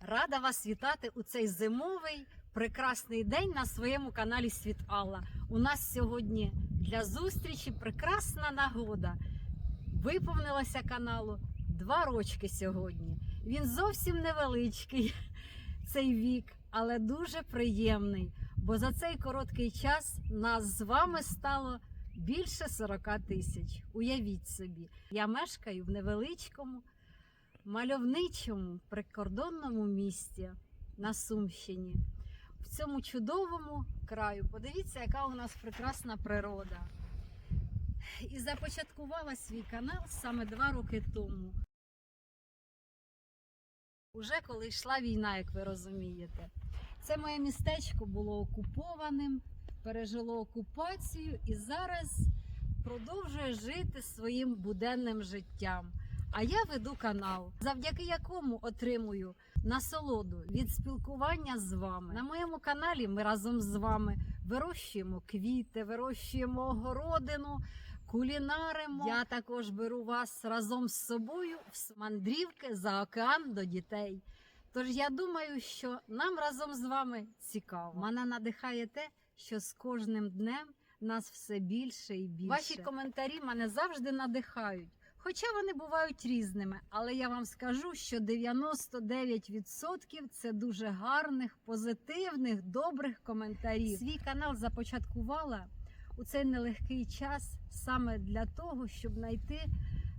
Рада вас вітати у цей зимовий прекрасний день на своєму каналі Світ Алла. У нас сьогодні для зустрічі прекрасна нагода. Виповнилося каналу два рочки сьогодні. Він зовсім невеличкий цей вік, але дуже приємний. Бо за цей короткий час нас з вами стало більше 40 тисяч. Уявіть собі, я мешкаю в невеличкому мальовничому прикордонному місті на Сумщині. В цьому чудовому краю. Подивіться, яка у нас прекрасна природа. І започаткувала свій канал саме два роки тому. Уже коли йшла війна, як ви розумієте. Це моє містечко було окупованим, пережило окупацію і зараз продовжує жити своїм буденним життям. А я веду канал, завдяки якому отримую насолоду від спілкування з вами. На моєму каналі ми разом з вами вирощуємо квіти, вирощуємо огородину, кулінаримо. Я також беру вас разом з собою в мандрівки за океан до дітей. Тож я думаю, що нам разом з вами цікаво. Мене надихає те, що з кожним днем нас все більше і більше. Ваші коментарі мене завжди надихають. Хоча вони бувають різними, але я вам скажу, що 99% це дуже гарних, позитивних, добрих коментарів. Свій канал започаткувала у цей нелегкий час саме для того, щоб знайти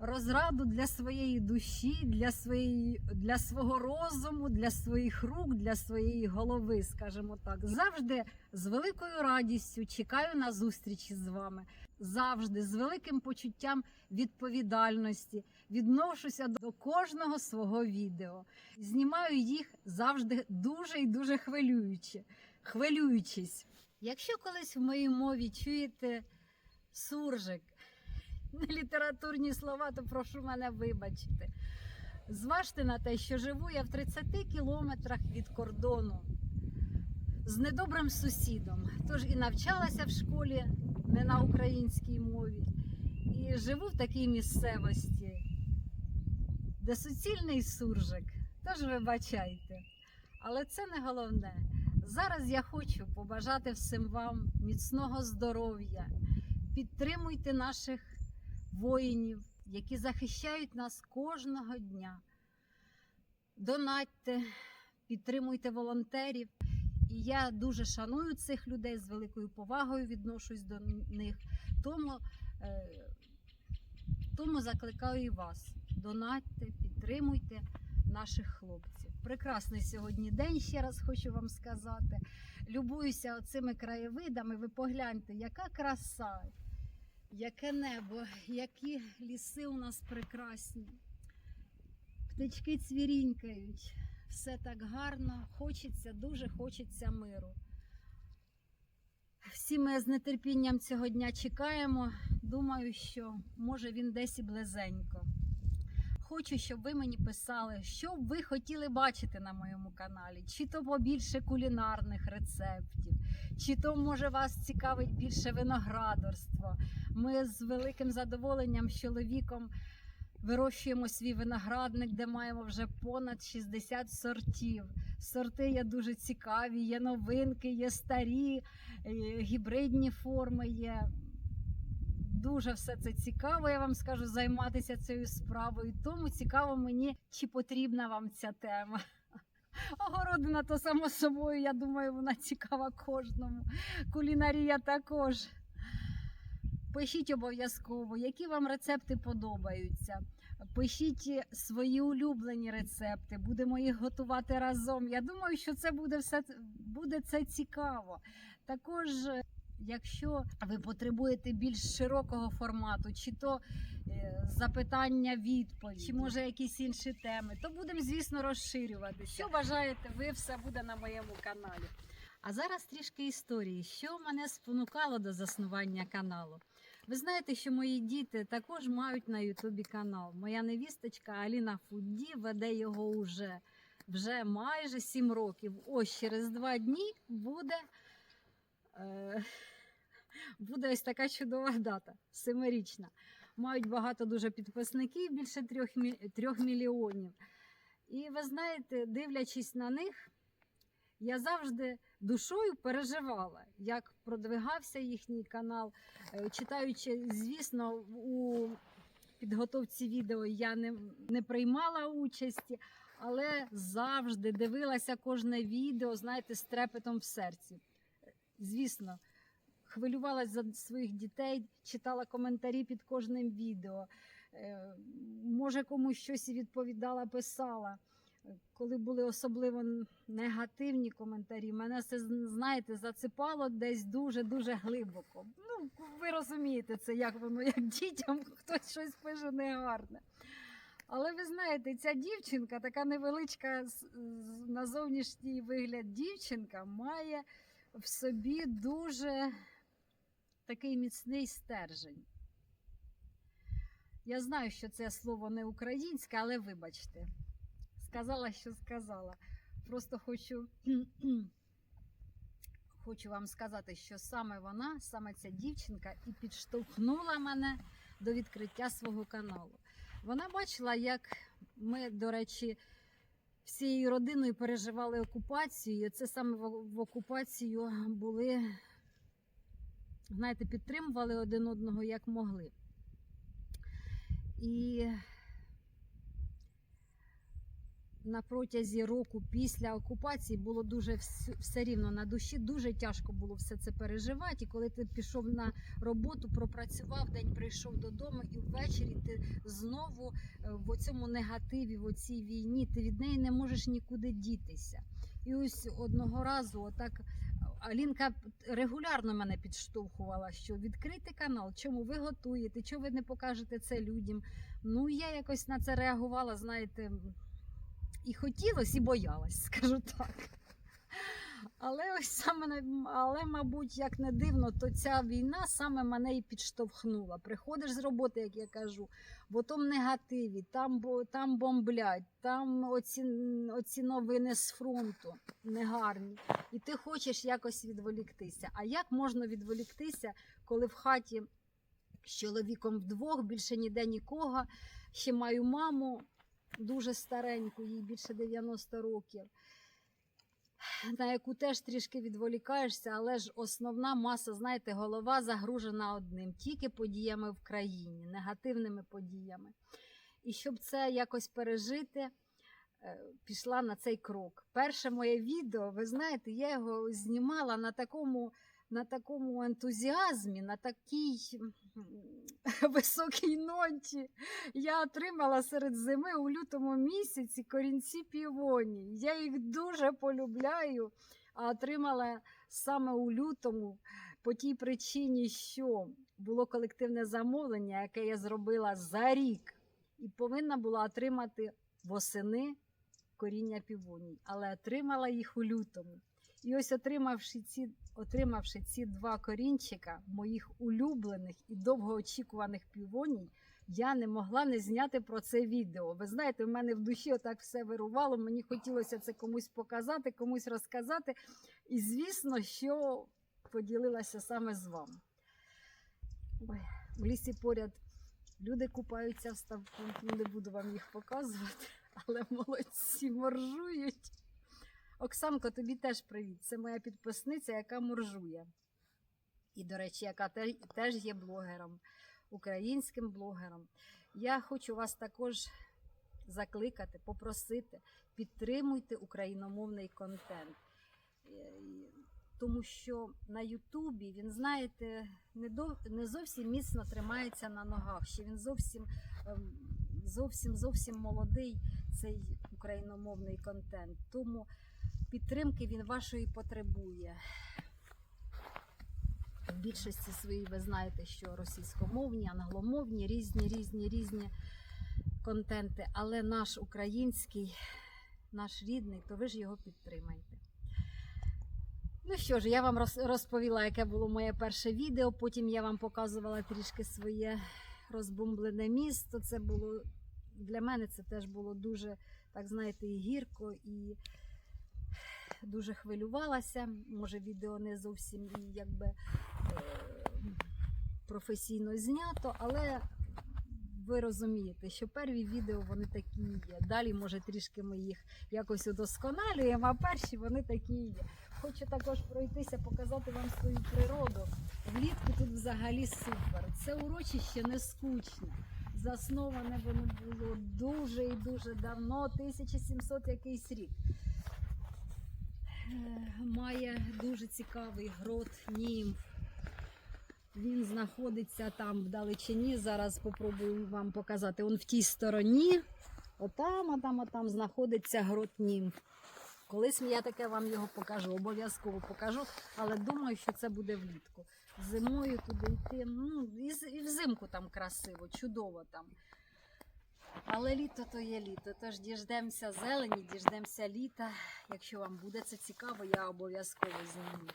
розраду для своєї душі, для своєї для свого розуму, для своїх рук, для своєї голови, скажімо так. Завжди з великою радістю чекаю на зустрічі з вами. Завжди з великим почуттям відповідальності відношуся до кожного свого відео. Знімаю їх завжди дуже і дуже хвилюючи, хвилюючись. Якщо колись в моїй мові чуєте суржик, літературні слова, то прошу мене вибачити. Зважте на те, що живу я в 30 кілометрах від кордону з недобрим сусідом. Тож і навчалася в школі не на українській мові, і живу в такій місцевості, де суцільний суржик. Тож вибачайте. Але це не головне. Зараз я хочу побажати всім вам міцного здоров'я. Підтримуйте наших воїнів, які захищають нас кожного дня. Донатьте, підтримуйте волонтерів. І я дуже шаную цих людей з великою повагою відношусь до них. Тому, е, тому закликаю і вас. Донатьте, підтримуйте наших хлопців. Прекрасний сьогодні день, ще раз хочу вам сказати. Любуюся оцими краєвидами. Ви погляньте, яка краса, яке небо, які ліси у нас прекрасні. Птички цвірінькають. Все так гарно, хочеться, дуже хочеться миру. Всі ми з нетерпінням цього дня чекаємо. Думаю, що може він десь і близенько. Хочу, щоб ви мені писали, що б ви хотіли бачити на моєму каналі, чи то побільше кулінарних рецептів, чи то може вас цікавить більше виноградарство. Ми з великим задоволенням з чоловіком вирощуємо свій виноградник, де маємо вже понад 60 сортів. Сорти є дуже цікаві, є новинки, є старі, е, гібридні форми є. Дуже все це цікаво, я вам скажу, займатися цією справою. Тому цікаво мені, чи потрібна вам ця тема. Огородина, то само собою, я думаю, вона цікава кожному. Кулінарія також. Пишіть обов'язково, які вам рецепти подобаються. Пишіть свої улюблені рецепти, будемо їх готувати разом. Я думаю, що це буде все буде це цікаво. Також, якщо ви потребуєте більш широкого формату, чи то е, запитання відповідь, чи може якісь інші теми, то будемо, звісно, розширювати. Що бажаєте, ви все буде на моєму каналі. А зараз трішки історії, що мене спонукало до заснування каналу. Ви знаєте, що мої діти також мають на Ютубі канал. Моя невісточка Аліна Фудді веде його уже, вже майже 7 років. Ось через два дні буде, буде ось така чудова дата, семирічна. Мають багато дуже підписників, більше трьох, трьох мільйонів. І ви знаєте, дивлячись на них, я завжди душою переживала, як продвигався їхній канал. Е, Читаючи, звісно, у підготовці відео я не, не приймала участі, але завжди дивилася кожне відео, знаєте, з трепетом в серці. Звісно, хвилювалася за своїх дітей, читала коментарі під кожним відео. Е, Може, комусь щось і відповідала, писала. Коли були особливо негативні коментарі, мене це знаєте зацепало десь дуже дуже глибоко. Ну, ви розумієте це, як воно, як дітям хтось щось пише негарне. Але ви знаєте, ця дівчинка, така невеличка на зовнішній вигляд дівчинка, має в собі дуже такий міцний стержень. Я знаю, що це слово не українське, але вибачте. Сказала, що сказала. Просто хочу, хочу вам сказати, що саме вона, саме ця дівчинка, і підштовхнула мене до відкриття свого каналу. Вона бачила, як ми, до речі, всією родиною переживали окупацію. І це саме в, окупацію були, знаєте, підтримували один одного як могли. І на протязі року після окупації було дуже все рівно на душі, дуже тяжко було все це переживати. І коли ти пішов на роботу, пропрацював день, прийшов додому, і ввечері ти знову е, в цьому негативі, в цій війні, ти від неї не можеш нікуди дітися. І ось одного разу, отак Алінка регулярно мене підштовхувала, що відкрити канал, чому ви готуєте, чому ви не покажете це людям. Ну, я якось на це реагувала, знаєте, і хотілося, і боялась, скажу так. Але ось саме, але, мабуть, як не дивно, то ця війна саме мене і підштовхнула. Приходиш з роботи, як я кажу, в тому негативі, там, там бомблять, там оці, оці новини з фронту негарні. І ти хочеш якось відволіктися. А як можна відволіктися, коли в хаті з чоловіком вдвох, більше ніде нікого, ще маю маму дуже стареньку, їй більше 90 років. На яку теж трішки відволікаєшся, але ж основна маса, знаєте, голова загружена одним, тільки подіями в країні, негативними подіями. І щоб це якось пережити, е, пішла на цей крок. Перше моє відео, ви знаєте, я його знімала на такому, на такому ентузіазмі, на такій високій ноті. Я отримала серед зими у лютому місяці корінці півонії. Я їх дуже полюбляю, а отримала саме у лютому по тій причині, що було колективне замовлення, яке я зробила за рік, і повинна була отримати восени коріння півоній, але отримала їх у лютому. І ось отримавши ці, отримавши ці два корінчика моїх улюблених і довгоочікуваних півоній, я не могла не зняти про це відео. Ви знаєте, в мене в душі отак все вирувало. Мені хотілося це комусь показати, комусь розказати. І звісно, що поділилася саме з вами. Ой, в лісі поряд люди купаються в ставку. Ну, Не буду вам їх показувати, але молодці моржують. Оксанко, тобі теж привіт. Це моя підписниця, яка моржує. І, до речі, яка теж є блогером, українським блогером. Я хочу вас також закликати, попросити, підтримуйте україномовний контент. Е, Тому що на Ютубі він, знаєте, не, до, не зовсім міцно тримається на ногах. Ще він зовсім, ем, зовсім, зовсім молодий цей україномовний контент. Тому підтримки він вашої потребує. В більшості своїй ви знаєте, що російськомовні, англомовні, різні, різні, різні контенти, але наш український, наш рідний, то ви ж його підтримайте. Ну що ж, я вам розповіла, яке було моє перше відео. Потім я вам показувала трішки своє розбомблене місто. Це було для мене це теж було дуже, так знаєте, і гірко, і дуже хвилювалася. Може, відео не зовсім якби е, професійно знято, але ви розумієте, що перві відео вони такі є. Далі, може, трішки ми їх якось удосконалюємо, а перші вони такі є. Хочу також пройтися, показати вам свою природу. Влітку тут взагалі супер. Це урочище не скучне. Засноване воно було дуже і дуже давно, 1700 якийсь рік. Е, Має дуже цікавий грот німф. Він знаходиться там в далечині. Зараз спробую вам показати. Он в тій стороні. Отам, отам, отам знаходиться грот німф. Колись я таке вам його покажу, обов'язково покажу, але думаю, що це буде влітку. Зимою туди йти. Ну, і взимку там красиво, чудово там. Але літо то є літо. Тож діждемося зелені, діждемося літа. Якщо вам буде це цікаво, я обов'язково зніму.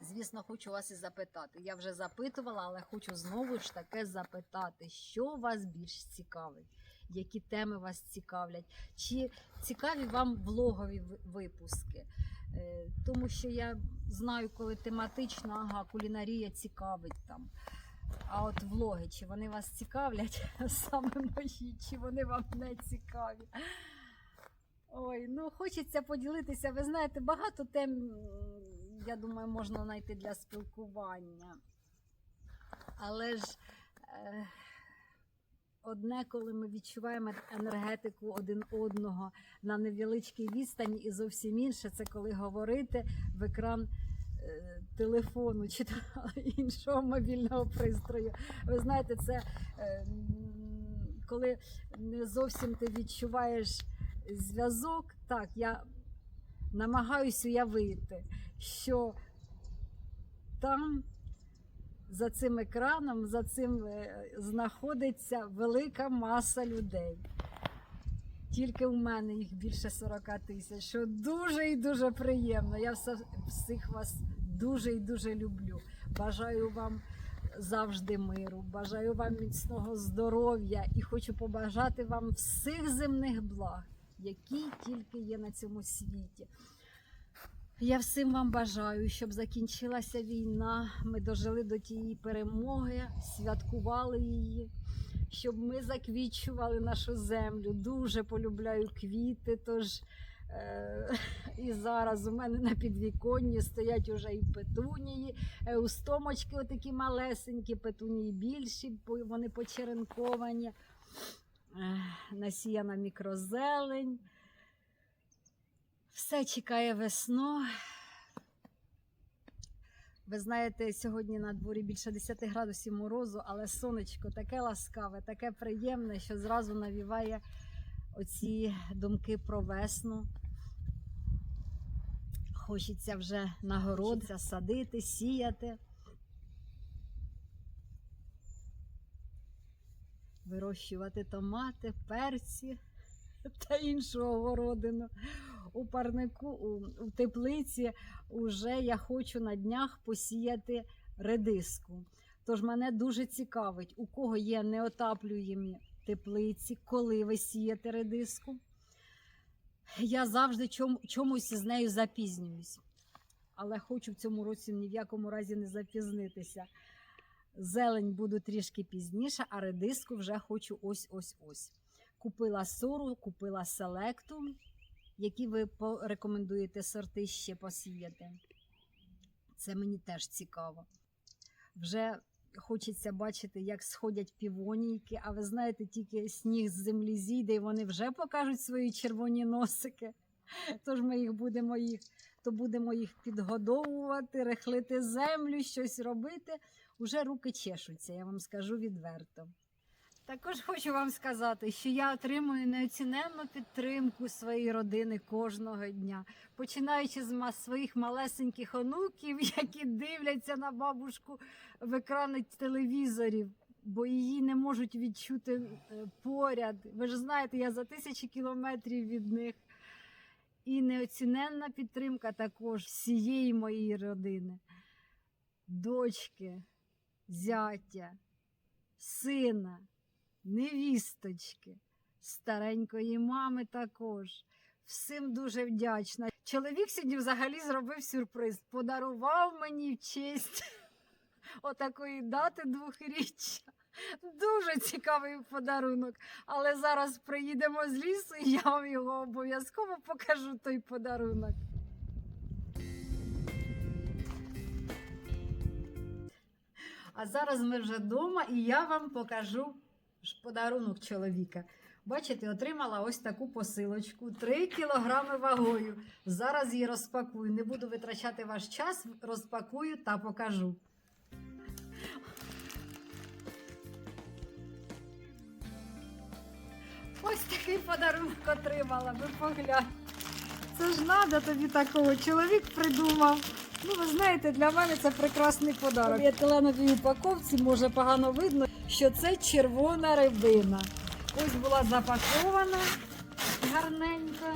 Звісно, хочу вас і запитати. Я вже запитувала, але хочу знову ж таки запитати, що вас більш цікавить, які теми вас цікавлять, чи цікаві вам влогові випуски. Е, Тому що я знаю, коли тематично, ага, кулінарія цікавить там. А от влоги, чи вони вас цікавлять саме мої, чи вони вам не цікаві? Ой, ну хочеться поділитися. Ви знаєте, багато тем, я думаю, можна знайти для спілкування. Але ж е, одне, коли ми відчуваємо енергетику один одного на невеличкій відстані, і зовсім інше це коли говорити в екран телефону чи іншого мобільного пристрою. Ви знаєте, це е, коли не зовсім ти відчуваєш зв'язок. Так, я намагаюся уявити, що там за цим екраном, за цим е, знаходиться велика маса людей. Тільки у мене їх більше 40 тисяч, що дуже і дуже приємно. Я все, всіх вас дуже і дуже люблю. Бажаю вам завжди миру, бажаю вам міцного здоров'я і хочу побажати вам всіх земних благ, які тільки є на цьому світі. Я всім вам бажаю, щоб закінчилася війна, ми дожили до тієї перемоги, святкували її, щоб ми заквічували нашу землю. Дуже полюбляю квіти. Тож і зараз у мене на підвіконні стоять уже і петунії, е, устомочки отакі малесенькі, петунії більші, вони почеренковані, е- насіяна мікрозелень. Все чекає весну. Ви знаєте, сьогодні на дворі більше 10 градусів морозу, але сонечко таке ласкаве, таке приємне, що зразу навіває оці думки про весну. Хочеться вже нагородитися, садити, сіяти. Вирощувати томати, перці та іншу огородину. У парнику, у, у теплиці уже я хочу на днях посіяти редиску. Тож мене дуже цікавить, у кого є неотаплюємі теплиці, коли ви сієте редиску. Я завжди чомусь з нею запізнююсь, але хочу в цьому році ні в якому разі не запізнитися. Зелень буду трішки пізніше, а редиску вже хочу ось-ось-ось. Купила сору, купила селекту. Які ви порекомендуєте сорти ще посіяти? Це мені теж цікаво. Вже хочеться бачити, як сходять півонійки, а ви знаєте, тільки сніг з землі зійде, і вони вже покажуть свої червоні носики. Тож ми їх будемо їх, то будемо їх підгодовувати, рехлити землю, щось робити. Уже руки чешуться, я вам скажу відверто. Також хочу вам сказати, що я отримую неоціненну підтримку своєї родини кожного дня, починаючи з своїх малесеньких онуків, які дивляться на бабушку в екрани телевізорів, бо її не можуть відчути е, поряд. Ви ж знаєте, я за тисячі кілометрів від них. І неоціненна підтримка також всієї моєї родини, дочки, зятя, сина невісточки, старенької мами також. Всім дуже вдячна. Чоловік сьогодні взагалі зробив сюрприз, подарував мені в честь отакої дати двохріччя. Дуже цікавий подарунок. Але зараз приїдемо з лісу, і я вам його обов'язково покажу той подарунок. А зараз ми вже вдома, і я вам покажу подарунок чоловіка. Бачите, отримала ось таку посилочку 3 кілограми вагою. Зараз її розпакую. Не буду витрачати ваш час, розпакую та покажу. Ось такий подарунок отримала, ви погляньте. Це ж надо тобі такого. Чоловік придумав. Ну, ви знаєте, для мене це прекрасний подарок. Я на упаковці, може погано видно, що це червона рибина. Ось була запакована гарненько.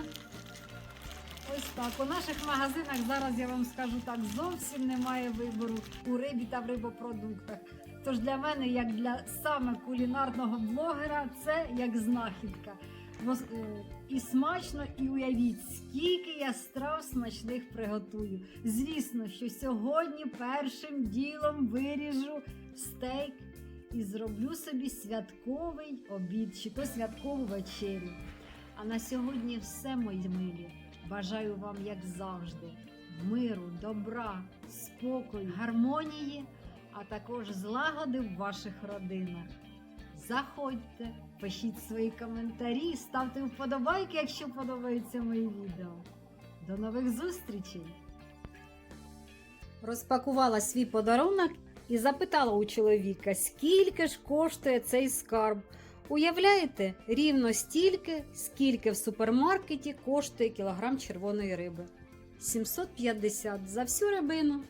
Ось так. У наших магазинах зараз я вам скажу так, зовсім немає вибору у рибі та в рибопродуктах. Тож для мене, як для саме кулінарного блогера, це як знахідка. Е, І смачно, і уявіть, скільки я страв смачних приготую. Звісно, що сьогодні першим ділом виріжу стейк і зроблю собі святковий обід чи то святкову вечерю. А на сьогодні все, мої милі. Бажаю вам, як завжди, миру, добра, спокою, гармонії, а також злагоди в ваших родинах. Заходьте, пишіть свої коментарі, ставте вподобайки, якщо подобаються мої відео. До нових зустрічей! Розпакувала свій подарунок і запитала у чоловіка, скільки ж коштує цей скарб. Уявляєте, рівно стільки, скільки в супермаркеті коштує кілограм червоної риби. 750 за всю рибину.